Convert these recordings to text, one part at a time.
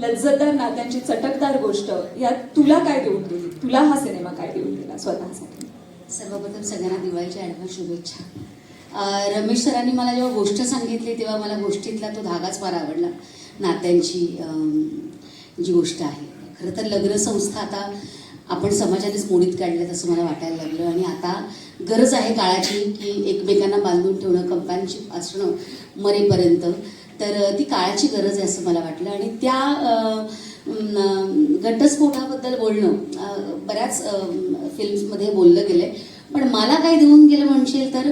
लज्जतदार नात्यांची चटकदार गोष्ट यात तुला काय देऊन दिली तुला हा सिनेमा काय देऊन दिला स्वतःसाठी? सर्वप्रथम सगळ्यांना दिवाळीच्या ॲडव्हान्स शुभेच्छा. रमेश सरांनी मला जेव्हा गोष्ट सांगितली तेव्हा मला गोष्टीतला तो धागाच फार आवडला. नात्यांची जी गोष्ट आहे. खरं तर लग्न संस्था आता आपण समाजानेच मोडीत काढल्यात असं मला वाटायला लागलं. आणि आता गरज आहे काळाची की एकमेकांना बांधून ठेवणं कंपॅनशिप असणं मरेपर्यंत. तर ती काळाची गरज आहे असं मला वाटलं. आणि त्या घटस्फोटाबद्दल बोलणं बऱ्याच फिल्म्समध्ये बोललं गेलं आहे पण मला काय देऊन गेलं म्हणशील तर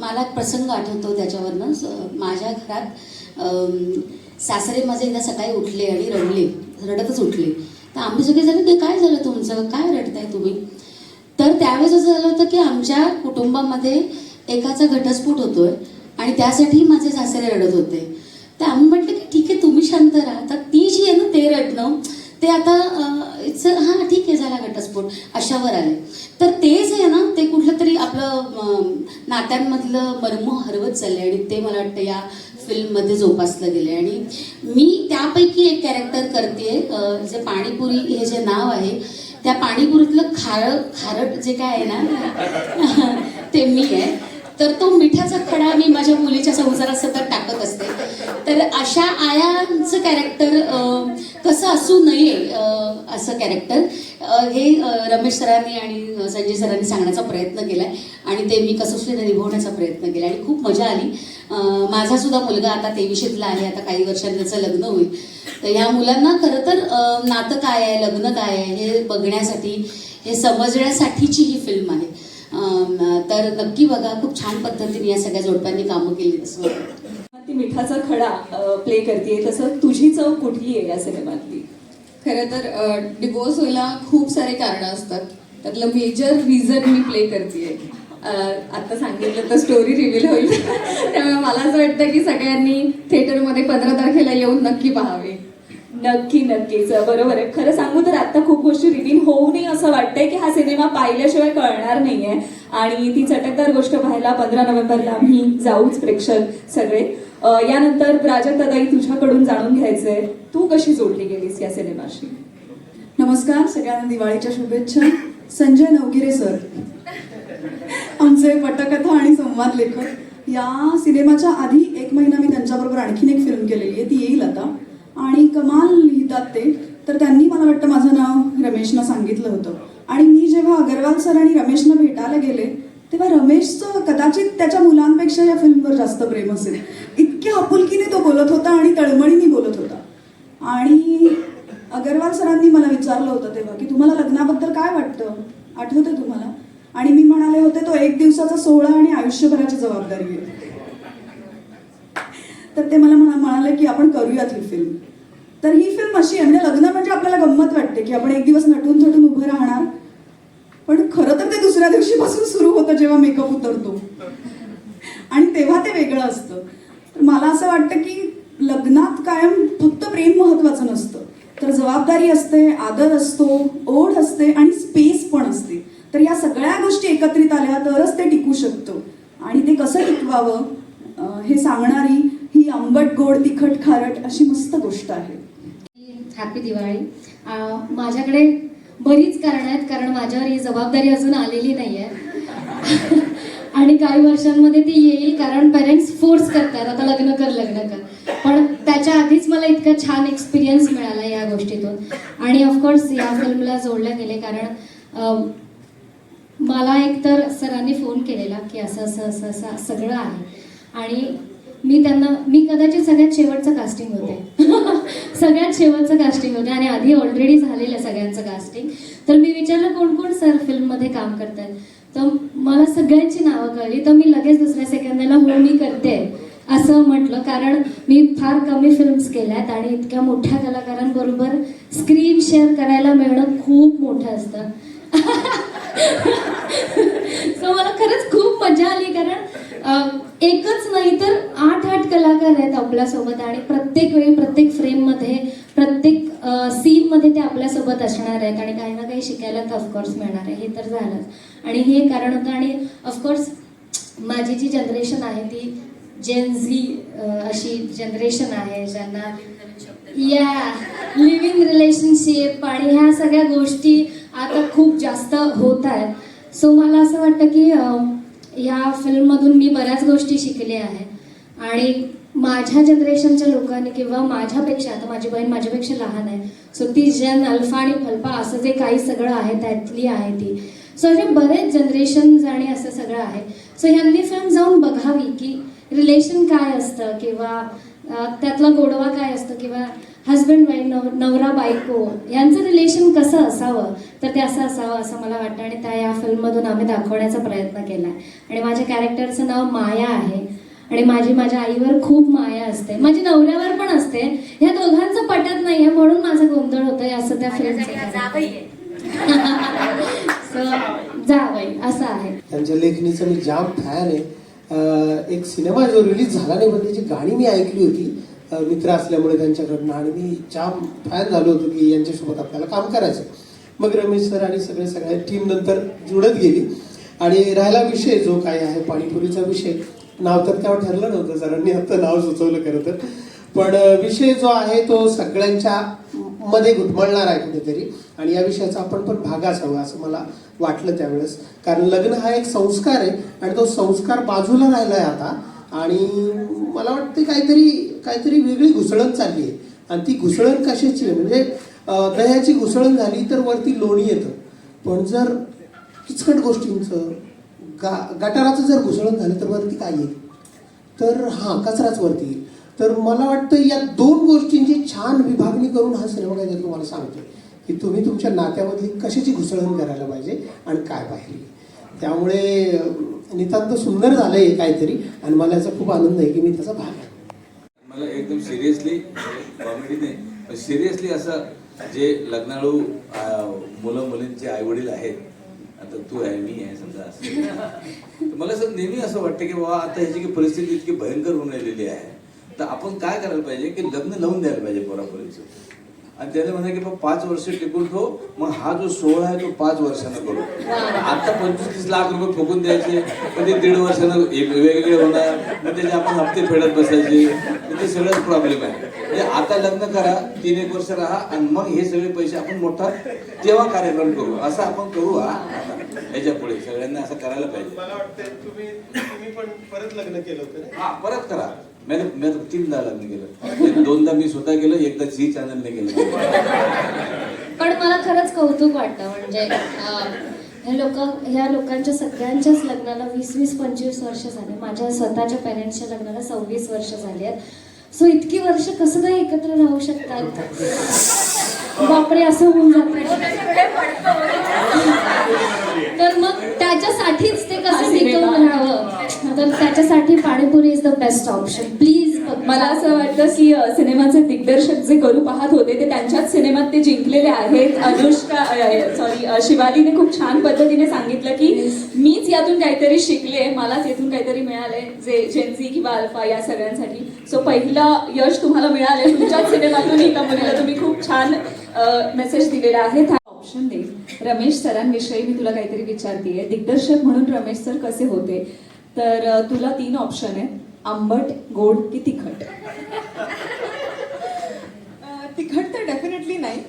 मला एक प्रसंग आठवतो त्याच्यावरनं. माझ्या घरात सासरे माझे एकदा सकाळी उठले आणि रडले. रडतच उठले. तर आम्ही सगळे झालं की काय झालं तुमचं? काय रडताय तुम्ही? तर त्यावेळेस असं झालं होतं की आमच्या कुटुंबामध्ये एकाचा घटस्फोट होतोय. आणि त्यासाठी माझे सासरे रडत होते. तर आम्ही म्हटलं की ठीक आहे तुम्ही शांत राहा. तर ती जी आहे ना ते रडणं ते आता इट्स हां ठीक आहे झाला घटस्फोट. अशावर आले. तर ते जे आहे ना ते कुठलं तरी आपलं नात्यांमधलं मर्म हरवत चाललंय आणि ते मला वाटतं या फिल्ममध्ये जोपासलं गेलंय. आणि मी त्यापैकी एक कॅरेक्टर करते जे पाणीपुरी हे जे नाव आहे त्या पाणीपुरीतलं खार खारट जे काय आहे ना ते मी आहे. तर तो मिठाचा खडा मी माझ्या मुलीच्या संसारात सतत टाकत असते. तर अशा आयांचं कॅरेक्टर कसं असू नये असं कॅरेक्टर हे रमेश सरांनी आणि संजय सरांनी सांगण्याचा प्रयत्न केला आहे आणि ते मी कसोशीने निभवण्याचा प्रयत्न केला आणि खूप मजा आली. माझा सुद्धा मुलगा आता तेविशीतला आहे. आता काही वर्षांनी त्याचं लग्न होईल. तर ह्या मुलांना खरं तर नातं काय आहे लग्न काय आहे हे बघण्यासाठी हे समजण्यासाठीची ही फिल्म आहे. तर नक्की बघा खूप छान पद्धतीने या सगळ्या जोडप्यांनी कामं केली असं. ती मिठाचा खडा प्ले करते तसं तुझी चव कुठली आहे या सिनेमातली? खरं तर डिवोर्स व्हायला खूप सारे कारणं असतात. त्यातलं मेजर रिझन मी प्ले करते आता सांगितलं तर स्टोरी रिव्हील होईल. त्यामुळे मला असं वाटतं की सगळ्यांनी थिएटरमध्ये पंधरा तारखेला येऊन नक्की पाहावे. नक्की नक्कीच बरोबर आहे. खरं सांगू तर आता खूप गोष्टी रिव्हील होऊ नये असं वाटतंय की हा सिनेमा पाहिल्याशिवाय कळणार नाहीये. आणि ती चटकदार गोष्ट पाहायला पंधरा नोव्हेंबरला आम्ही जाऊच प्रेक्षक सगळे. यानंतर प्राजक्ताताई तुझ्याकडून जाणून घ्यायचंय. तू कशी जोडली गेलीस या सिनेमाशी? नमस्कार सगळ्यांना दिवाळीच्या शुभेच्छा. संजय नवगिरे सर. आमचे पटकथा आणि संवाद लेखक. या सिनेमाच्या आधी एक महिना मी त्यांच्याबरोबर आणखीन एक फिल्म केलेली आहे. ती येईल आता. आणि कमाल लिहितात ते तर त्यांनी मला वाटतं माझं नाव रमेशनं सांगितलं होतं. आणि मी जेव्हा अगरवाल सर आणि रमेशनं भेटायला गेले तेव्हा रमेशचं कदाचित त्याच्या मुलांपेक्षा या फिल्मवर जास्त प्रेम असेल. इतक्या आपुलकीने तो बोलत होता आणि तळमळीने बोलत होता. आणि अगरवाल सरांनी मला विचारलं होतं तेव्हा की तुम्हाला लग्नाबद्दल काय वाटतं? आठवतं तुम्हाला? आणि मी म्हणाले होते तो एक दिवसाचा सोहळा आणि आयुष्यभराची जबाबदारी आहे. तर ते मला म्हणा- म्हणाले की आपण करूयात ही फिल्म. तर ही फिल्म अशी आहे. म्हणजे लग्न म्हणजे आपल्याला गंमत वाटते की आपण एक दिवस नटून थटून उभं राहणार. पण खरं तर ते दुसऱ्या दिवशीपासून सुरू होतं जेव्हा मेकअप उतरतो. आणि तेव्हा ते वेगळं असतं. तर मला असं वाटतं की लग्नात कायम फक्त प्रेम महत्वाचं नसतं. तर जबाबदारी असते आदर असतो ओढ असते आणि स्पेस पण असते. तर या सगळ्या गोष्टी एकत्रित आल्या तरच ते टिकू शकतं. आणि ते कसं टिकवावं हे सांगणारी ही आंबट गोड तिखट खारट अशी मस्त गोष्ट आहे. हॅपी दिवाळी माझ्याकडे बरीच कारणं आहेत कारण माझ्यावर ही जबाबदारी अजून आलेली नाही आहे आणि काही वर्षांमध्ये ती येईल कारण पेरेंट्स फोर्स करतात आता लग्न कर लग्न कर. पण त्याच्या आधीच मला इतका छान एक्सपिरियन्स मिळाला या गोष्टीतून. आणि ऑफकोर्स या फिल्मला जोडले गेले कारण मला एकतर सरांनी फोन केलेला की असं असं असं असं सगळं आहे. आणि मी त्यांना मी कदाचित सगळ्यात शेवटचं कास्टिंग होते. सगळ्यात शेवटचं कास्टिंग होते आणि आधी ऑलरेडी झालेलं सगळ्यांचं कास्टिंग तर मी विचारलं कोण कोण सर फिल्ममध्ये काम करतात तर मला सगळ्यांची नावं कळली. तर मी लगेच दुसऱ्या सेकंदाला हो मी करते. असं म्हटलं. कारण मी फार कमी फिल्म्स केल्यात आणि इतक्या मोठ्या कलाकारांबरोबर स्क्रीन शेअर करायला मिळणं खूप मोठं असतं. सो मला खरंच खूप मजा आली. कारण एकच नाही तर आठ आठ कलाकार आहेत आपल्यासोबत आणि प्रत्येक वेळी प्रत्येक फ्रेममध्ये प्रत्येक सीनमध्ये ते आपल्यासोबत असणार आहेत आणि काही ना काही शिकायला तर ऑफकोर्स मिळणार आहे. हे तर झालंच. आणि हे कारण होतं आणि ऑफकोर्स माझी जी जनरेशन आहे ती जेन झी अशी जनरेशन आहे ज्यांना या लिव्हिंग रिलेशनशिप आणि ह्या सगळ्या गोष्टी आता खूप जास्त होत आहेत. सो मला असं वाटतं की ह्या फिल्ममधून मी बऱ्याच गोष्टी शिकले आहे. आणि माझ्या जनरेशनच्या लोकांनी किंवा माझ्यापेक्षा आता माझी बहीण माझ्यापेक्षा लहान आहे सो ती जन अल्फा आणि फल्फा असं जे काही सगळं आहे त्यातली आहे ती. सो असे बरेच जनरेशन्स आणि असं सगळं आहे. सो ह्यांनी फिल्म जाऊन बघावी की रिलेशन काय असतं किंवा त्यातला गोडवा काय असतं किंवा हस्बंड वाईफ नव नवरा बायको यांचं रिलेशन कसं असावं? तर ते असं असावं असं मला वाटतं. आणि त्या या फिल्ममधून आम्ही दाखवण्याचा प्रयत्न केला आहे आणि माझ्या कॅरेक्टरचं नाव माया आहे. आणि माझी माझ्या आईवर खूप माया असते. माझी नवऱ्यावर पण असते. ह्या दोघांचं पटत नाहीये म्हणून माझा गोंधळ होतोय असं त्या फिल्मचं जावई असं आहे. त्यांच्या लेखणीचं मी जाम फॅन आहे एक सिनेमा जो रिलीज झाला नाही पण त्याची गाणी मी ऐकली होती. मित्र असल्यामुळे त्यांच्याकडनं आणि मी जाम फॅन झालो होतो की यांच्यासोबत आपल्याला काम करायचं. मग रमेश सर आणि सगळे सगळ्या टीम नंतर जुळत गेली. आणि राहिला विषय जो काही आहे पाणीपुरीचा विषय. नाव तर त्यावर ठरलं नव्हतं सरांनी आता नाव सुचवलं खरं तर. पण विषय जो आहे तो सगळ्यांच्या मध्ये घुटमळणार आहे कुठेतरी. आणि या विषयाचा आपण पण भाग असावा असं मला वाटलं त्यावेळेस. कारण लग्न हा एक संस्कार आहे आणि तो संस्कार बाजूला राहिला आहे आता. आणि मला वाटते काहीतरी काहीतरी वेगळी घुसळण चालली आहे. आणि ती घुसळण कशाची आहे? म्हणजे दह्याची घुसळण झाली तर वरती लोणी येतं. पण जर किचकट गोष्टींचं गा गटाराचं जर घुसळण झालं तर वरती काय येईल? तर हां कचराच वरती येईल. तर मला वाटतं या दोन गोष्टींची छान विभागणी करून हा सिनेमा काय तुम्हाला सांगतो की तुम्ही तुमच्या नात्यामधली कशाची घुसळण करायला पाहिजे आणि काय पाहिजे. त्यामुळे नितांत सुंदर झालं आहे काहीतरी आणि मला याचा खूप आनंद आहे की मी त्याचा भाग आहे. मला एकदम सिरियसली कॉमेडी म्हणजे नाही पण सिरियसली असं जे लग्नाळू मुलं मुलींचे आई वडील आहेत आता तू आहे मी आहे समजा असं. मला असं नेहमी असं वाटतं की बाबा आता ह्याची की परिस्थिती इतकी भयंकर होऊन राहिलेली आहे तर आपण काय करायला पाहिजे की लग्न लावून द्यायला पाहिजे पोरापोरीचं? आणि त्याने म्हणा की पाच वर्ष टिकून ठेव मग हा जो सोहळा आहे तो पाच वर्षानं करू. आता पंचवीस तीस लाख रुपये फुकून द्यायचे कधी दीड वर्षानं एक वेगवेगळे होणार मग त्याचे आपण हप्ते फेडत बसायचे ते सगळंच प्रॉब्लेम आहे. म्हणजे आता लग्न करा तीन एक वर्ष राहा आणि मग हे सगळे पैसे आपण मोठा तेव्हा कार्यक्रम करू. असं आपण करू हा. ह्याच्या पुढे सगळ्यांना असं करायला पाहिजे. मला वाटतं तुम्ही तुम्ही पण परत लग्न केलं होतं हा परत करा. मी मी तीनदा लग्न केलं. दोनदा मी स्वतः केलं एकदा झी चॅनलने केलं. पण मला खरंच कौतुक वाटतं म्हणजे हे लोक ह्या लोकांच्या सगळ्यांच्याच लग्नाला वीस वीस पंचवीस वर्ष झाले. माझ्या स्वतःच्या पेरेंट्सच्या लग्नाला सव्वीस वर्ष झाली आहेत. सो इतकी वर्ष कसं काय एकत्र राहू शकतात? बापरे असं होऊन जात तर मग त्याच्यासाठीच ते कसं टिकवून राहावं? तर त्याच्यासाठी panipuri is the best option please मला असं वाटतं की सिनेमाचे दिग्दर्शक जे करू पाहत होते ते त्यांच्याच सिनेमात ते जिंकलेले आहेत. अनुष्का सॉरी शिवालीने खूप छान पद्धतीने सांगितलं की मीच यातून काहीतरी शिकले मलाच यातून काहीतरी मिळाले जे जेन्झी किंवा अल्फा या सगळ्यांसाठी. सो पहिलं यश तुम्हाला मिळाले तुमच्याच सिनेमातून एका मुलीला तुम्ही खूप छान मेसेज दिलेला आहे. ऑप्शन देईल रमेश सरांविषयी मी तुला काहीतरी विचारतीये. दिग्दर्शक म्हणून रमेश सर कसे होते? तर तुला तीन ऑप्शन आहेत. आंबट गोड की तिखट. तिखट तर डेफिनेटली नाही.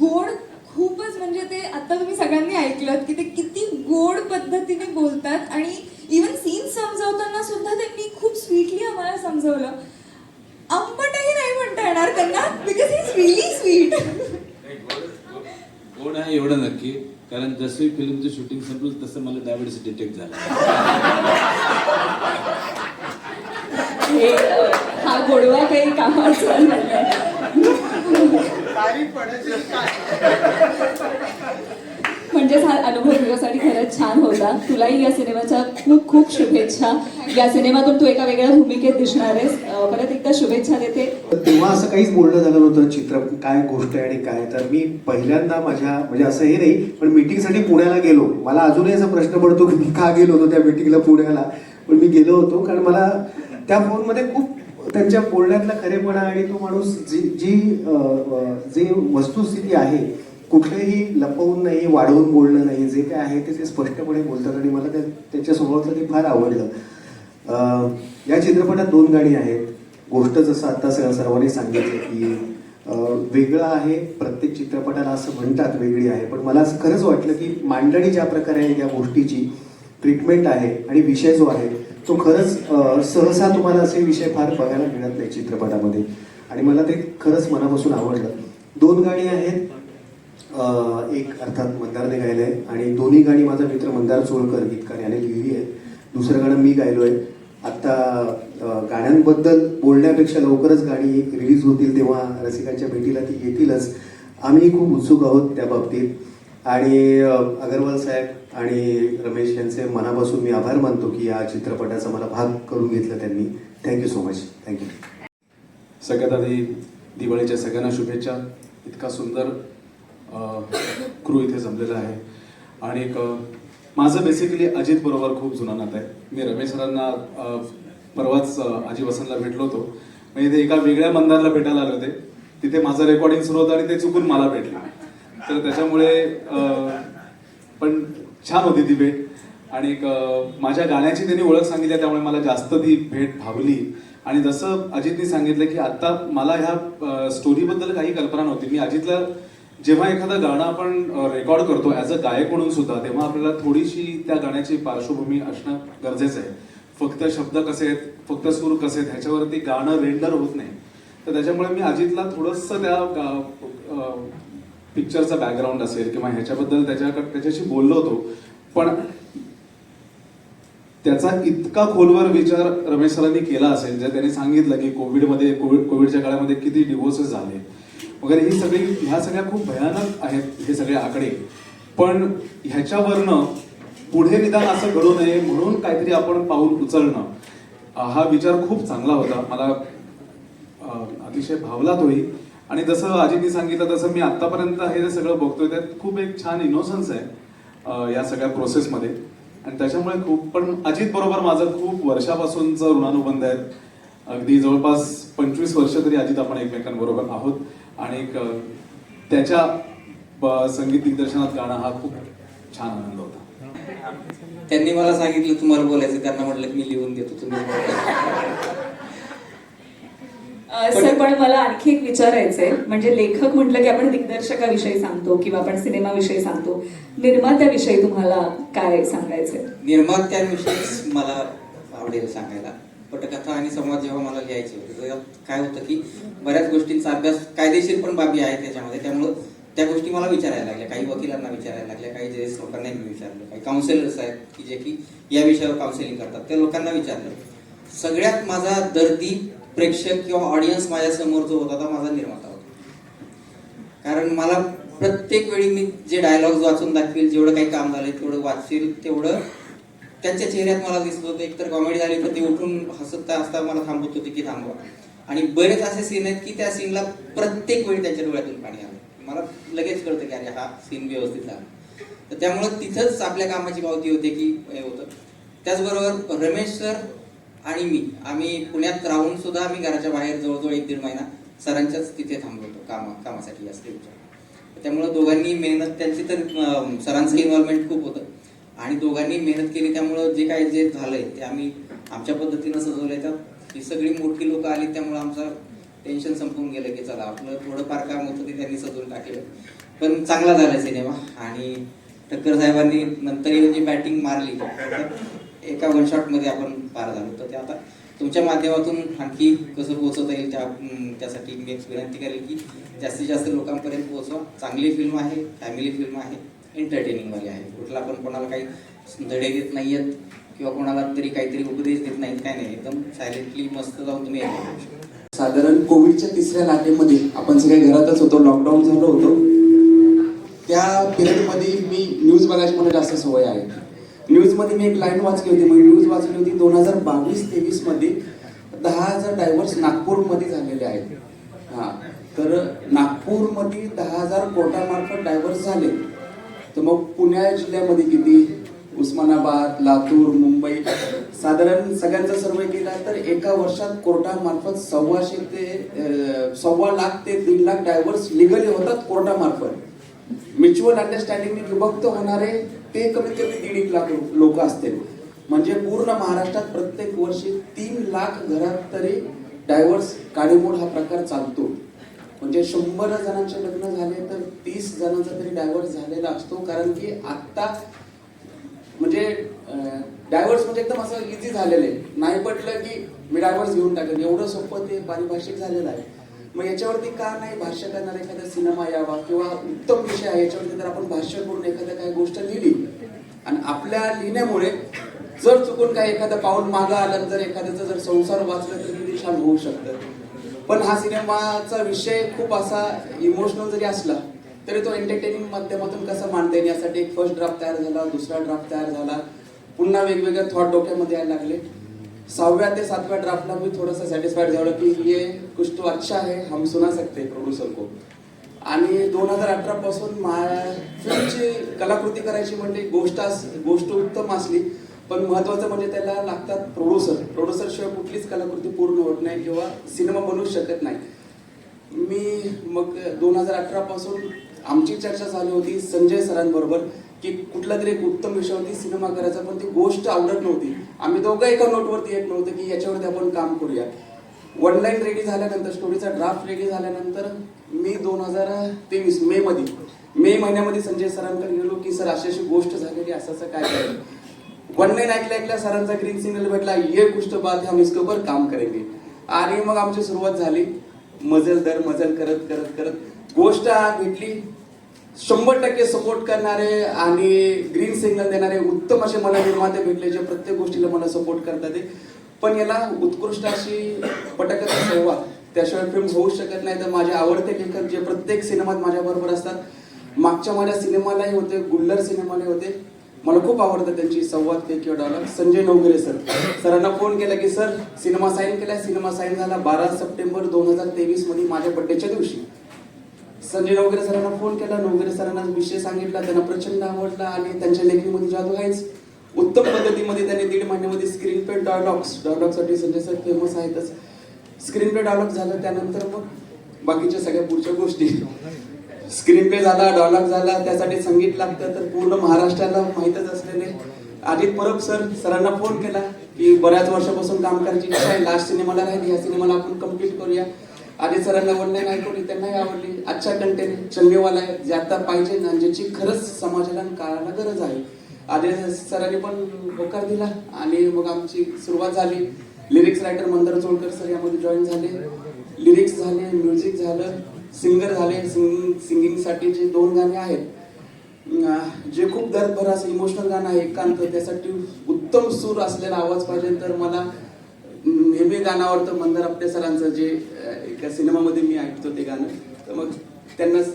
गोड खूपच म्हणजे ते आता तुम्ही सगळ्यांनी ऐकलं की ते किती गोड पद्धतीने बोलतात आणि इवन सीन समजावताना सुद्धा त्यांनी खूप स्वीटली आम्हाला समजवलं. आंबटही नाही म्हणता येणार त्यांना बिकॉज इज रिली स्वीट कोण आहे एवढं नक्की. कारण जसं फिल्मचं शूटिंग संपलं तसं मला डायबिटीस डिटेक्ट झाला. हे हा गोडवा काही कामाचा नाही म्हणजेच हा अनुभव तुझ्यासाठी खरंच छान होता. तुलाही या सिनेमाच्या खूप खूप शुभेच्छा. या सिनेमातून तू एका वेगळ्या भूमिकेत दिसणार आहेस. परत एकदा शुभेच्छा देते. काहीच बोलणं झालं नव्हतं चित्र काय गोष्ट आहे आणि काय. तर मी पहिल्यांदा माझ्या म्हणजे असं हे नाही पण मीटिंगसाठी पुण्याला गेलो. मला अजूनही असा प्रश्न पडतो की मी का गेलो होतो त्या मीटिंगला पुण्याला. पण मी गेलो होतो कारण मला त्या फोनमध्ये खूप त्यांच्या बोलण्यातला खरेपणा आणि तो माणूस जी जी जी वस्तुस्थिती आहे कुठलेही लपवून नाही वाढवून बोलणं नाही जे काय आहे ते ते स्पष्टपणे बोलतात आणि मला त्या त्यांच्या स्वभावातलं ते फार आवडलं. या चित्रपटात दोन गाणी आहेत. गोष्ट जसं आता सगळ्या सर्वांनी सांगितलं की वेगळं आहे प्रत्येक चित्रपटाला असं म्हणतात वेगळी आहे. पण मला असं खरंच वाटलं की मांडणी ज्या प्रकारे आहे या गोष्टीची ट्रीटमेंट आहे आणि विषय जो आहे तो खरंच सहसा तुम्हाला असे विषय फार बघायला मिळत नाही चित्रपटामध्ये. आणि मला ते खरंच मनापासून आवडलं. दोन गाणी आहेत. एक अर्थात मंदारने गायलंय आणि दोन्ही गाणी माझा मित्र मंदार चोळकर गीतकार याने लिहिली आहे दुसरं गाणं मी गायलो आहे आत्ता गाण्यांबद्दल बोलण्यापेक्षा लवकरच गाणी रिलीज होतील तेव्हा रसिकांच्या भेटीला ती येतीलच. आम्ही खूप उत्सुक आहोत त्या बाबतीत. आणि अगरवाल साहेब आणि रमेश यांचे मनापासून मी आभार मानतो की या चित्रपटाचा मला भाग करून घेतलं त्यांनी. थँक्यू सो मच थँक्यू सगळ्यात आधी दिवाळीच्या सगळ्यांना शुभेच्छा. इतका सुंदर क्रू इथे जमलेला आहे. आणि एक माझं बेसिकली अजित बरोबर खूप जुना नातं आहे. मी रमेश सरांना परवाच आजी वसंतला भेटलो होतो. म्हणजे ते एका वेगळ्या मंदारला भेटायला आले होते. तिथे माझं रेकॉर्डिंग सुरू होतं आणि ते चुकून मला भेटले. तर त्याच्यामुळे पण छान होती ती भेट. आणि माझ्या गाण्याची त्यांनी ओळख सांगितली त्यामुळे मला जास्त ती भेट भावली. आणि जसं अजितने सांगितलं की आता मला ह्या स्टोरीबद्दल काही कल्पना नव्हती. मी अजितला जेव्हा एखादं गाणं आपण रेकॉर्ड करतो ॲज अ गायक म्हणून सुद्धा तेव्हा आपल्याला थोडीशी त्या गाण्याची पार्श्वभूमी असणं गरजेचं आहे. फक्त शब्द कसे आहेत फक्त सूर कसे आहेत ह्याच्यावरती गाणं रेंडर होत नाही. तर त्याच्यामुळे मी अजितला थोडंसं त्या पिक्चरचा बॅकग्राऊंड असेल किंवा ह्याच्याबद्दल त्याच्या त्याच्याशी बोललो होतो. पण त्याचा इतका खोलवर विचार रमेश सरांनी केला असेल ज्या त्याने सांगितलं की कोविडमध्ये कोविड कोविडच्या काळामध्ये किती डिवोर्सेस झाले. वगैरे ही सगळी ह्या सगळ्या खूप भयानक आहेत हे सगळे आकडे. पण ह्याच्यावरनं पुढे निदान असं घडू नये म्हणून काहीतरी आपण पाऊल उचलणं. हा विचार खूप चांगला होता. मला अतिशय भावला तोही. आणि जसं अजितनी सांगितलं तसं मी आतापर्यंत हे जे सगळं बघतोय त्यात खूप एक छान इनोसन्स आहे या सगळ्या प्रोसेसमध्ये आणि त्याच्यामुळे खूप पण अजित बरोबर माझं खूप वर्षापासूनचं ऋणानुबंध आहे अगदी जवळपास पंचवीस वर्ष तरी अजित आपण एकमेकांबरोबर आहोत. आणि त्याच्या संगीत दिग्दर्शनात गाणं हा खूप छान आनंद होता. त्यांनी मला सांगितलं तुम्हाला बोलायचं त्यांना म्हटलं की मी लिहून देतो तुम्ही सर पण मला आणखी एक विचारायचंय. म्हणजे लेखक म्हटलं की आपण दिग्दर्शकाविषयी सांगतो किंवा आपण सिनेमाविषयी सांगतो. निर्मात्याविषयी तुम्हाला काय सांगायचंय? निर्मात्यांविषयीच मला आवडेल सांगायला. पटकथा आणि संवाद जेव्हा मला लिहायचे होते काय होतं की बऱ्याच गोष्टींचा अभ्यास कायदेशीर पण बाबी आहेत त्याच्यामध्ये. त्यामुळं त्या गोष्टी मला विचारायला लागल्या. काही वकिलांना विचारायला लागल्या काही जे लोकांना मी विचारलं काही काउन्सिलर्स आहेत की जे की या विषयावर काउन्सिलिंग करतात त्या लोकांना विचारलं. सगळ्यात माझा दर्दी प्रेक्षक किंवा ऑडियन्स माझ्यासमोर जो होता तो माझा निर्माता होता. कारण मला प्रत्येक वेळी मी जे डायलॉग्स वाचून दाखवेल जेवढं काही काम झालं तेवढं वाचेल तेवढं त्यांच्या चेहऱ्यात मला दिसत होतं. एकतर कॉमेडी झाली तर ते उठून हसत असता मला थांबवत होते की थांबवा. आणि बरेच असे सीन आहेत की त्या सीनला प्रत्येक वेळी त्यांच्या डोळ्यातून पाणी आलं. मला लगेच कळतं की अरे हा सीन व्यवस्थित झाला तर त्यामुळं तिथंच आपल्या कामाची पावती होते की हे होतं. त्याचबरोबर रमेश सर आणि मी आम्ही पुण्यात राहून सुद्धा आम्ही घराच्या बाहेर जवळजवळ एक दीड महिना सरांच्याच तिथे थांबलो कामा कामासाठी जास्त विचार त्यामुळं दोघांनी मेहनत त्यांची तर सरांचं इन्व्हॉल्वमेंट खूप होतं. आणि दोघांनी मेहनत केली त्यामुळं जे काय जे झालंय ते आम्ही आमच्या पद्धतीनं सजवलंय. तर ही सगळी मोठी लोक आली त्यामुळं आमचा टेन्शन संपून गेलं की चला आपलं थोडंफार काम होतं ते त्यांनी सजून टाकलं. पण चांगला झाला सिनेमा. आणि ठक्कर साहेबांनी नंतरही जी बॅटिंग मारली. एका वन शॉटमध्ये आपण पार झालो. तर ते आता तुमच्या माध्यमातून आणखी कसं पोहोचवता येईल त्या त्यासाठी मी एक विनंती करेल की जास्तीत जास्त लोकांपर्यंत पोहोचवा. चांगली फिल्म आहे फॅमिली फिल्म आहे एंटरटेनिंगवाली आहे. कुठला पण कोणाला काही धडे देत नाही आहेत किंवा कोणाला तरी काहीतरी उपदेश देत नाहीत काय नाही. एकदम सायलेंटली मस्त जाऊन तुम्ही enjoy शकता. साधारण कोविडच्या तिसऱ्या लाटेमध्ये आपण सगळे घरातच होतो लॉकडाऊन झालं होतो त्या पिरियडमध्ये मी न्यूज बघायची मला जास्त सवय आहे. न्यूजमध्ये मी एक लाईन वाचली होती मग न्यूज वाचली होती दोन हजार बावीस तेवीसमध्ये दहा हजार डायव्हर्स नागपूरमध्ये झालेले आहेत. हां तर नागपूरमध्ये दहा हजार कोटामार्फत डायव्हर्स झाले. तर मग पुण्या जिल्ह्यामध्ये किती? उस्मानाबाद लातूर मुंबई. साधारण सगळ्यांचा सर्वे केला तर एका वर्षात कोर्टामार्फत सव्वाशे ते सव्वा लाख ते तीन लाख डायव्हर्स लिगली होतात कोर्टामार्फत. म्युच्युअल अंडरस्टँडिंगने विभक्त होणारे ते कमीत कमी दीड एक लाख लोक असतील. म्हणजे पूर्ण महाराष्ट्रात प्रत्येक वर्षी तीन लाख घरात तरी डायव्हर्स काडीमोड हा प्रकार चालतो. म्हणजे शंभर जणांचे लग्न झाले तर तीस जणांचा तरी डायव्हर्स झालेला असतो. कारण की आत्ता म्हणजे डायव्हर्स म्हणजे एकदम असं इझी झालेलं आहे. नाही पटलं की मी डायव्हर्स घेऊन टाकेन. एवढं सोपं ते पारिभाषिक झालेलं आहे. मग याच्यावरती का नाही भाष्य करणार एखादा सिनेमा यावा किंवा उत्तम विषय आहे याच्यावरती जर आपण भाष्य करून एखाद्या काही गोष्ट लिहिली आणि आपल्या लिहिण्यामुळे जर चुकून काही एखादं पाऊल मागं आलं जर एखाद्याचं जर संसार वाचलं तर किती छान होऊ शकतं. पण हा सिनेमाचा विषय खूप असा इमोशनल जरी असला तरी तो एंटरटेनिंग माध्यमातून कसं मांडता येईल यासाठी एक फर्स्ट ड्राफ्ट तयार झाला दुसरा ड्राफ्ट तयार झाला. पुन्हा वेगवेगळे थॉट डोक्यामध्ये यायला लागले. सहाव्या ते सातव्या ड्राफ्टला मी थोडंसं सॅटिस्फाईड झालो की हे कुछ तो अच्छा है हम सुना सकते प्रोड्युसर को. आणि दोन हजार अठरा पासून मा- फिल्मची कलाकृती करायची म्हणजे गोष्ट अस- गोष्ट उत्तम असली. पण महत्वाचं म्हणजे त्याला लागतात प्रोड्युसर प्रोड्युसर शिवाय कुठलीच कलाकृती पूर्ण होत नाही किंवा सिनेमा बनवू शकत नाही. मी मग दोन हजार अठरा पासून आमची चर्चा झाली होती संजय सरांबरोबर की कुठला तरी एक उत्तम विषयावरती सिनेमा करायचा पण ती गोष्ट आवडत नव्हती. आम्ही दोघं एका नोटवरती येत नव्हतं की याच्यावरती आपण काम करूया. वन लाईन रेडी झाल्यानंतर स्टोरीचा ड्राफ्ट रेडी झाल्यानंतर मी दोन हजार तेवीस मे मध्ये मे महिन्यामध्ये संजय सरांकडे गेलो की सर अशी अशी गोष्ट झालेली असं असं काय करायचं वन लाईन ऐकल्या ऐकल्या सरांचा ग्रीन सिग्नल भेटला ये कुछ बात हम इसके ऊपर काम करेंगे. आणि मग आमची सुरुवात झाली. मजल दर मजल करत करत करत. गोष्ट भेटली. शंभर टक्के सपोर्ट करणारे आणि ग्रीन सिग्नल देणारे उत्तम असे मला निर्माते भेटले जे प्रत्येक गोष्टीला मला सपोर्ट करतात. ते. पण याला उत्कृष्ट अशी पटकथा सेवा त्याशिवाय फिल्म होऊ शकत नाही. तर माझे आवडते लेखक जे प्रत्येक सिनेमात माझ्याबरोबर असतात. मागच्या माझ्या सिनेमालाही होते गुल्लर सिनेमालाही होते. मला खूप आवडतं त्यांची संवाद ते किंवा डायलॉग संजय नवगरे सर. सरांना फोन केला की सर सिनेमा साईन केला सिनेमा साईन झाला बारा सप्टेंबर दोन हजार तेवीसमध्ये माझ्या बड्डेच्या दिवशी. संजय नवगिरे सरांना फोन केला नवगिरे सरांना विषय सांगितला त्यांना प्रचंड आवडला आणि त्यांच्या लेखणीमध्ये जादू आहेच. उत्तम पद्धतीमध्ये त्यांनी दीड महिन्यामध्ये स्क्रीन पे डायलॉग्स डायलॉगसाठी संजय सर फेमस आहेतच. स्क्रीन पे डायलॉग झालं त्यानंतर मग बाकीच्या सगळ्या पुढच्या गोष्टी. स्क्रीन पे झाला डायलॉग झाला त्यासाठी संगीत लागतं तर पूर्ण महाराष्ट्राला माहीतच असलेले. अजित परब सर सरांना फोन केला की बऱ्याच वर्षापासून काम करायची इच्छा आहे लास्ट सिनेमाला राहिली या सिनेमाला आपण कंप्लीट करूया. आधी सरांना ऑनलाईन ऐकवली त्यांनाही आवडली. अच्छा कंटेंट चलनेवाला आहे जे आता पाहिजे ना ज्याची खरंच समाजाला काळाला गरज आहे. आधी सरांनी पण होकार दिला आणि मग आमची सुरुवात झाली. Lyrics writer Mandar Cholkar sir यामध्ये जॉईन झाले. लिरिक्स झाले म्युझिक झालं सिंगर झाले. सिंगिंग सिंगिंगसाठी जे दोन गाणे आहेत जे खूप दर्दभर असं इमोशनल गाणं आहे एकांत त्यासाठी उत्तम सूर असलेला आवाज पाहिजे. तर मला नेहमी गाणं आवडतं मंदार आपटे सरांचं जे एका सिनेमामध्ये मी ऐकतो ते गाणं. तर मग त्यांनाच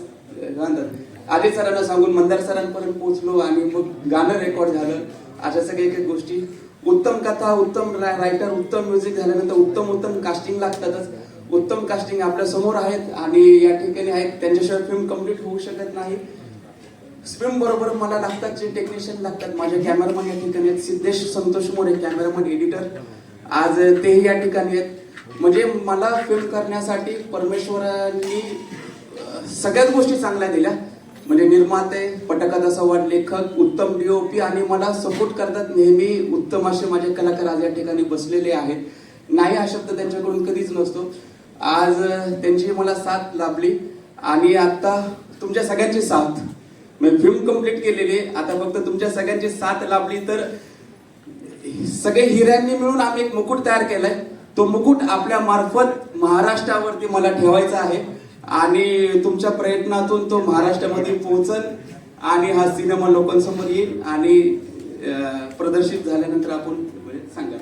गाणं आदित सरांना सांगून मंदार सरांपर्यंत पोहोचलो आणि मग गाणं रेकॉर्ड झालं. अशा सगळ्या काही गोष्टी. उत्तम कथा उत्तम रायटर उत्तम म्युझिक झाल्यानंतर उत्तम उत्तम कास्टिंग लागतातच. उत्तम कास्टिंग आपल्यासमोर आहेत आणि या ठिकाणी आहेत. त्यांच्याशिवाय फिल्म कंप्लीट होऊ शकत नाही. फिल्म बरोबर मला लागतात जे टेक्निशियन लागतात. माझे कॅमेरामन या ठिकाणी आहेत. सिद्धेश संतोष मोरे कॅमेरामन एडिटर आज तेही या ठिकाणी आहेत. म्हणजे मला फिल्म करण्यासाठी परमेश्वरांनी सगळ्याच गोष्टी चांगल्या दिल्या. म्हणजे निर्माते पटकथा संवाद लेखक उत्तम डीओपी आणि मला सपोर्ट करतात नेहमी उत्तम असे माझे कलाकार आज या ठिकाणी बसलेले आहेत. नाही हा शब्द त्यांच्याकडून कधीच नसतो. आज त्यांची मला साथ लाभली. आणि आता तुमच्या सगळ्यांची साथ. मी फिल्म कंप्लीट केलेली आहे. आता फक्त तुमच्या सगळ्यांची साथ लाभली तर सगळे हिऱ्यांनी मिळून आम्ही एक मुकुट तयार केलाय. तो मुकुट आपल्या मार्फत महाराष्ट्रावरती मला ठेवायचा आहे. आणि तुमच्या प्रयत्नातून तो महाराष्ट्रामध्ये पोहोचल आणि हा सिनेमा लोकांसमोर येईल आणि प्रदर्शित झाल्यानंतर आपण म्हणजे सांगा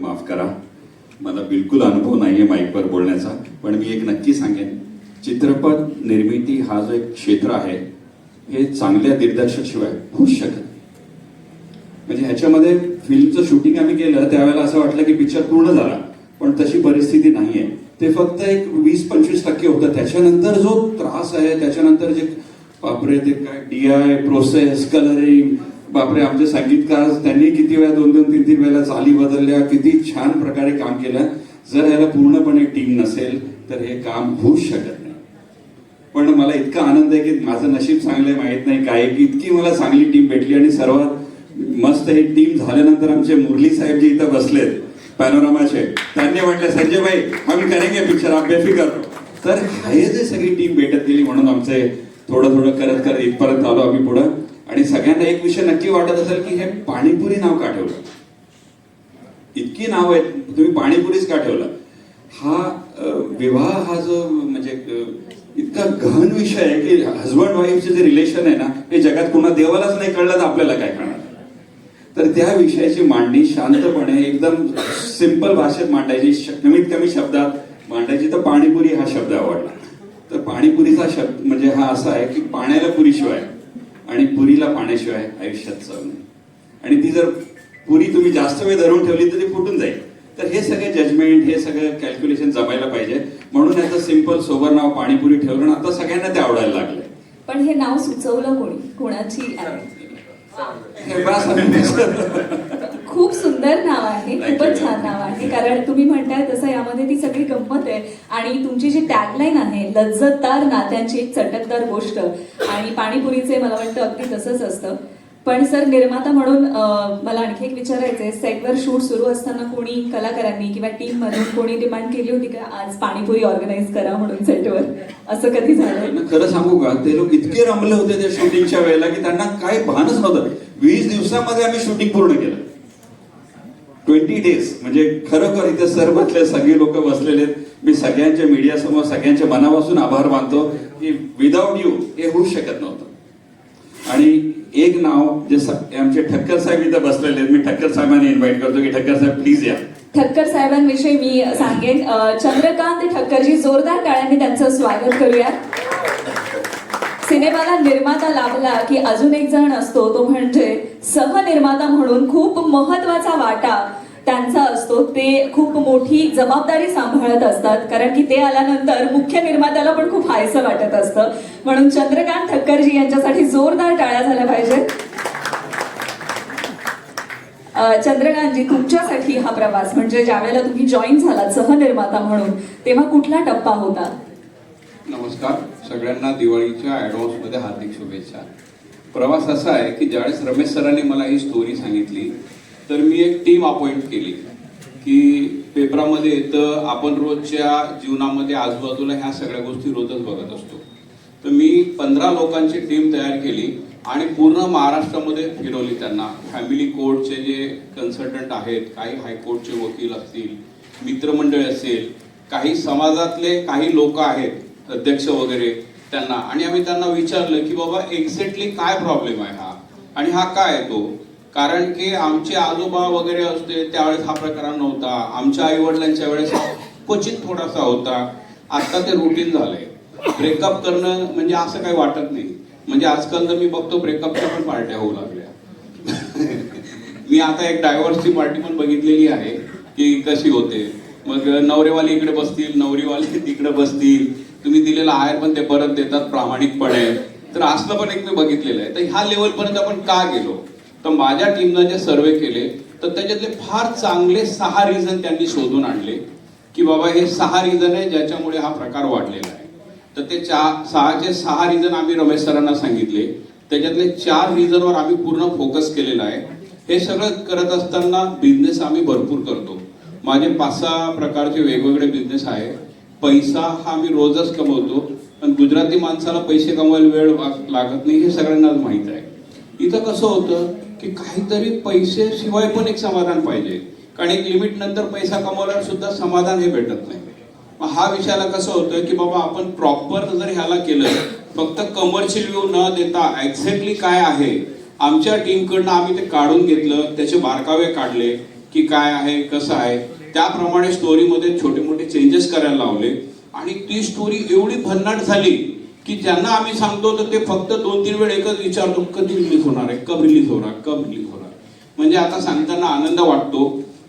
माफ करा. मला बिलकुल अनुभव नाहीये माईकवर बोलण्याचा पण मी एक नक्की सांगेन. चित्रपट निर्मिती हा जो एक क्षेत्र आहे हे चांगल्या दिग्दर्शक शिवाय होऊच शकत नाही. म्हणजे ह्याच्यामध्ये फिल्मचं शूटिंग आम्ही केलं त्यावेळेला असं वाटलं की पिक्चर पूर्ण झाला. पण तशी परिस्थिती नाहीये. ते फक्त एक वीस पंचवीस टक्के होतं. त्याच्यानंतर जो त्रास आहे त्याच्यानंतर जे बापरे ते काय डी आय प्रोसेस कलरिंग बापरे आमचे संगीतकार त्यांनी किती वेळा दोन दोन तीन तीन वेळेला चाली बदलल्या किती छान प्रकारे काम केलं. जर ह्याला पूर्णपणे टीम नसेल तर हे काम होऊ शकत नाही. पण मला इतका आनंद आहे की माझं नशीब चांगलं माहीत माहीत नाही काय की इतकी मला चांगली टीम भेटली आणि सर्वात मस्त हे टीम झाल्यानंतर आमचे मुरली साहेब जे इथं बसलेत पॅनोरामाचे त्यांनी म्हटलं संजय भाई आम्ही करेंगे पिक्चर आप बेफिकर तर हे जे सगळी टीम भेटत गेली म्हणून आमचे थोडं थोडं करत करत इथपर्यंत आलो आम्ही पुढं. आणि सगळ्यांना एक विषय नक्की वाटत असेल की हे पाणीपुरी नाव का ठेवलं? इतकी नाव आहेत तुम्ही पाणीपुरीच का ठेवलं? हा विवाह हा जो म्हणजे इतका गहन विषय आहे की हजबंड वाईफचे जे रिलेशन आहे ना हे जगात कुणा देवालाच नाही कळलं तर आपल्याला काय कळणार? तर त्या विषयाची मांडणी शांतपणे एकदम सिंपल भाषेत मांडायची कमीत कमी शब्दात मांडायची. तर पाणीपुरी हा शब्द आवडला. तर पाणीपुरीचा शब्द म्हणजे हा असा आहे की पाण्याला पुरीशिवाय आणि पुरीला पाण्याशिवाय आयुष्यात चव नाही. आणि ती जर पुरी तुम्ही जास्त वेळ धरून ठेवली तर ती फुटून जाईल. तर हे सगळे जजमेंट हे सगळं कॅल्क्युलेशन जमायला पाहिजे. म्हणून याचं सिंपल सोबर नाव पाणीपुरी ठेवलं आता सगळ्यांना ते आवडायला लागलंय. पण हे नाव सुचवलं कोणी? कोणाची खूप सुंदर नाव आहे. खूपच छान नाव आहे. कारण तुम्ही म्हणताय तसं यामध्ये ती सगळी गंमत आहे. आणि तुमची जी टॅगलाईन आहे लज्जतदार नात्यांची एक चटकदार गोष्ट. आणि पाणीपुरीचे मला वाटतं अगदी तसंच असतं. पण सर निर्माता म्हणून मला आणखी एक विचारायचंय. सेटवर शूट सुरू असताना कोणी कलाकारांनी किंवा टीम मधून कोणी डिमांड केली होती का आज पाणीपुरी ऑर्गनाईज करा म्हणून सेटवर असं कधी झालं खरं सांगू का ते लोक इतके रमले होते त्या शूटिंगच्या वेळेला की त्यांना काय भानच नव्हतं. वीस दिवसामध्ये आम्ही शूटिंग पूर्ण केलं. ट्वेंटी डेज म्हणजे खरोखर इथे सर बसले सगळे लोक बसलेले आहेत. मी सगळ्यांच्या मीडियासमोर सगळ्यांच्या मनापासून आभार मानतो की विदाऊट यू हे होऊ शकत नव्हतं. आणि एक नाव जे आमचे ठक्कर साहेब इथे बसलेले आहेत. मी ठक्कर साहेबांना इन्व्हाइट करतो की ठक्कर साहेब प्लीज या. ठक्कर साहेबांविषयी मी सांगेन. चंद्रकांत ठक्करजी जोरदार टाळ्यांनी त्यांचं स्वागत करूया सिनेमाला निर्माता लाभला की अजून एक जण असतो तो म्हणजे सहनिर्माता म्हणून खूप महत्त्वाचा वाटा त्यांचा असतो. ते खूप मोठी जबाबदारी सांभाळत असतात. कारण की ते आल्यानंतर मुख्य निर्मात्याला पण खूप हायसं वाटत असतं. म्हणून चंद्रकांत ठक्करजी यांच्यासाठी जोरदार टाळ्या झाल्या पाहिजेत. चंद्रकांतजी तुमच्यासाठी हा प्रवास म्हणजे ज्यावेळेला तुम्ही जॉईन झालात सहनिर्माता म्हणून तेव्हा कुठला टप्पा होता? नमस्कार. सगळ्यांना दिवाळीच्या ॲडव्हान्समध्ये हार्दिक शुभेच्छा. प्रवास असा आहे की ज्यावेळेस रमेश सरांनी मला ही स्टोरी सांगितली तर मी एक टीम अपॉइंट केली की पेपरामध्ये येतं आपण रोजच्या जीवनामध्ये आजूबाजूला ह्या सगळ्या गोष्टी रोजच बघत असतो. तर मी पंधरा लोकांची टीम तयार केली आणि पूर्ण महाराष्ट्रामध्ये फिरवली त्यांना. फॅमिली कोर्टचे जे कन्सल्टंट आहेत काही हायकोर्टचे वकील असतील मित्रमंडळ असेल काही समाजातले काही लोक आहेत अध्यक्ष वगैरे त्यांना. आणि आम्ही त्यांना विचारलं की बाबा एक्झॅक्टली काय प्रॉब्लेम आहे हा? आणि हा काय तो? कारण की आमचे आजोबा वगैरे असते त्यावेळेस हा प्रकार नव्हता. आमच्या आई वडिलांच्या वेळेस क्वचित थोडासा होता. आता ते रुटीन झालंय. ब्रेकअप करणं म्हणजे असं काही वाटत नाही. म्हणजे आजकाल तर मी बघतो ब्रेकअपच्या पण पार्ट्या होऊ लागल्या. मी आता एक डायव्हर्सची पार्टी पण बघितलेली आहे की कशी होते. मग नवरेवाले इकडे बसतील नवरीवाले तिकडे बसतील. तुम्ही दिलेला आहेर पण ते परत देतात प्रामाणिकपणे. तर असलं पण एक मी बघितलेलं आहे. तर ह्या लेवल पर्यंत आपण का गेलो? तर माझ्या टीमनं जे सर्वे केले तर त्याच्यातले फार चांगले सहा रिझन त्यांनी शोधून आणले की बाबा हे सहा रिझन आहे ज्याच्यामुळे हा प्रकार वाढलेला आहे. तर ते चा सहाचे सहा रिझन आम्ही रमेश सरांना सांगितले. त्याच्यातले चार रिझनवर आम्ही पूर्ण फोकस केलेला आहे. हे सगळं करत असताना बिझनेस आम्ही भरपूर करतो. माझे पाच सहा प्रकारचे वेगवेगळे बिझनेस आहे. पैसा हा मी रोजच कमवतो पण गुजराती माणसाला पैसे कमवायला वेळ लागत नाही हे सगळ्यांनाच माहीत आहे. इथं कसं होतं की काहीतरी पैसे शिवाय पण एक समाधान पाहिजे. कारण एक लिमिट नंतर पैसा कमवल्यावर सुद्धा समाधान हे भेटत नाही. मग हा विषयाला कसं होतं की बाबा आपण प्रॉपर जर ह्याला केलं फक्त कमर्शियल व्ह्यू न देता एक्झॅक्टली काय आहे आमच्या टीमकडनं आम्ही ते काढून घेतलं त्याचे बारकावे काढले की काय आहे कसं आहे त्याप्रमाणे स्टोरीमध्ये छोटे मोठे चेंजेस करायला लावले. आणि ती स्टोरी एवढी भन्नाट झाली की ज्यांना आम्ही सांगतो तर ते फक्त दोन तीन वेळ एकच विचारतो कधी रिलीज होणार आहे? कब रिलीज होणार? कब रिलीज होणार म्हणजे आता सांगताना आनंद वाटतो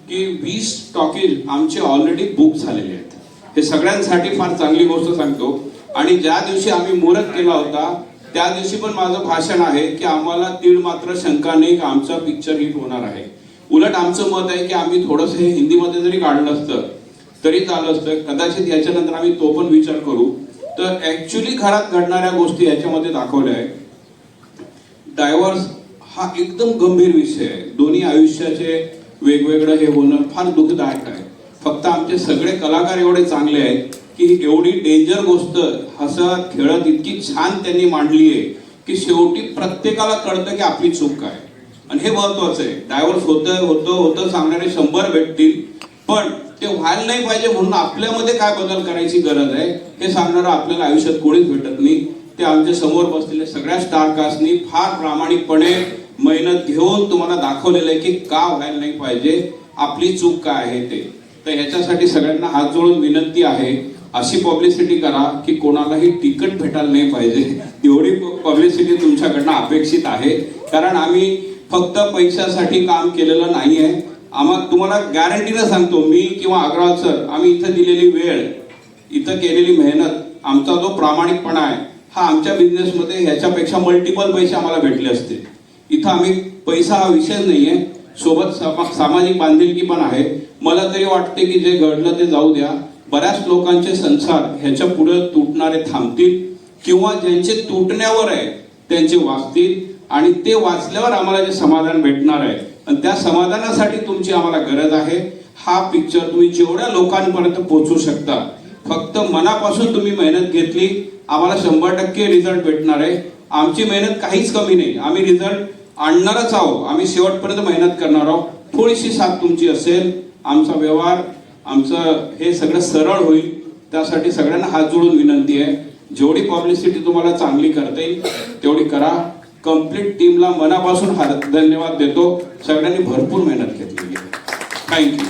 की वीस टॉकीज आमचे ऑलरेडी बुक झालेले आहेत. हे सगळ्यांसाठी फार चांगली गोष्ट सांगतो. आणि ज्या दिवशी आम्ही मुहूर्त केला होता त्या दिवशी पण माझं भाषण आहे की आम्हाला तीळ मात्र शंका नाही की आमचा पिक्चर हिट होणार आहे. उलट आमचं मत आहे की आम्ही थोडंसं हे हिंदीमध्ये जरी काढलं असतं तरी चाललं असतं. कदाचित याच्यानंतर आम्ही तो पण विचार करू. तर ऍक्च्युली घरात घडणाऱ्या गोष्टी याच्यामध्ये दाखवल्या आहेत. डायव्हर्स हा एकदम गंभीर विषय आहे. दोन्ही आयुष्याचे वेगवेगळं हे होणं फार दुःखदायक आहे. फक्त आमचे सगळे कलाकार एवढे चांगले आहेत की एवढी डेंजर गोष्ट हसत खेळत इतकी छान त्यांनी मांडली आहे की शेवटी प्रत्येकाला कळतं की आपली चूक काय. आणि हे महत्वाचं आहे. डायव्हर्स होतं होतं होतं सांगणारे शंभर भेटतील पण ते व्हायला नाही पाहिजे म्हणून आपल्यामध्ये काय बदल करायची गरज आहे हे सांगणारं आपल्याला आयुष्यात कोणीच भेटत नाही. ते आमच्यासमोर बसलेल्या सगळ्या स्टारकास्टनी फार प्रामाणिकपणे मेहनत घेऊन तुम्हाला दाखवलेलं आहे की का व्हायला नाही पाहिजे आपली चूक काय आहे ते. तर ह्याच्यासाठी सगळ्यांना हात जोडून विनंती आहे अशी पब्लिसिटी करा की कोणालाही तिकट भेटायला नाही पाहिजे. एवढी पब्लिसिटी तुमच्याकडनं अपेक्षित आहे. कारण आम्ही फक्त पैशासाठी काम केलेलं नाही आहे आम्हा तुम्हाला गॅरंटीनं सांगतो मी किंवा अग्रवाल सर आम्ही इथं दिलेली वेळ इथं केलेली मेहनत आमचा जो प्रामाणिकपणा आहे हा आमच्या बिझनेसमध्ये ह्याच्यापेक्षा मल्टिपल पैसे आम्हाला भेटले असते. इथं आम्ही पैसा हा विषय नाही आहे सोबत सामा- सामाजिक बांधिलकी पण आहे. मला तरी वाटते की जे घडलं ते जाऊ द्या. बऱ्याच लोकांचे संसार ह्याच्या पुढे तुटणारे थांबतील किंवा ज्यांचे तुटण्यावर आहे त्यांचे वाचतील. आणि ते वाचल्यावर आम्हाला जे समाधान भेटणार आहे आणि त्या समाधानासाठी तुमची आम्हाला गरज आहे. हा पिक्चर तुम्ही जेवढ्या लोकांपर्यंत पोहोचू शकता फक्त मनापासून तुम्ही मेहनत घेतली आम्हाला शंभर टक्के रिझल्ट भेटणार आहे. आमची मेहनत काहीच कमी नाही. आम्ही रिझल्ट आणणारच आहोत. आम्ही शेवटपर्यंत मेहनत करणार आहोत. थोडीशी साथ तुमची असेल. आमचा व्यवहार आमचं हे सगळं सरळ होईल. त्यासाठी सगळ्यांना हात जोडून विनंती आहे. जेवढी पब्लिसिटी तुम्हाला चांगली करता येईल तेवढी करा. कंप्लीट टीमला मनापासून धन्यवाद देतो. सगळ्यांनी भरपूर मेहनत घेतलेली आहे. थँक्यू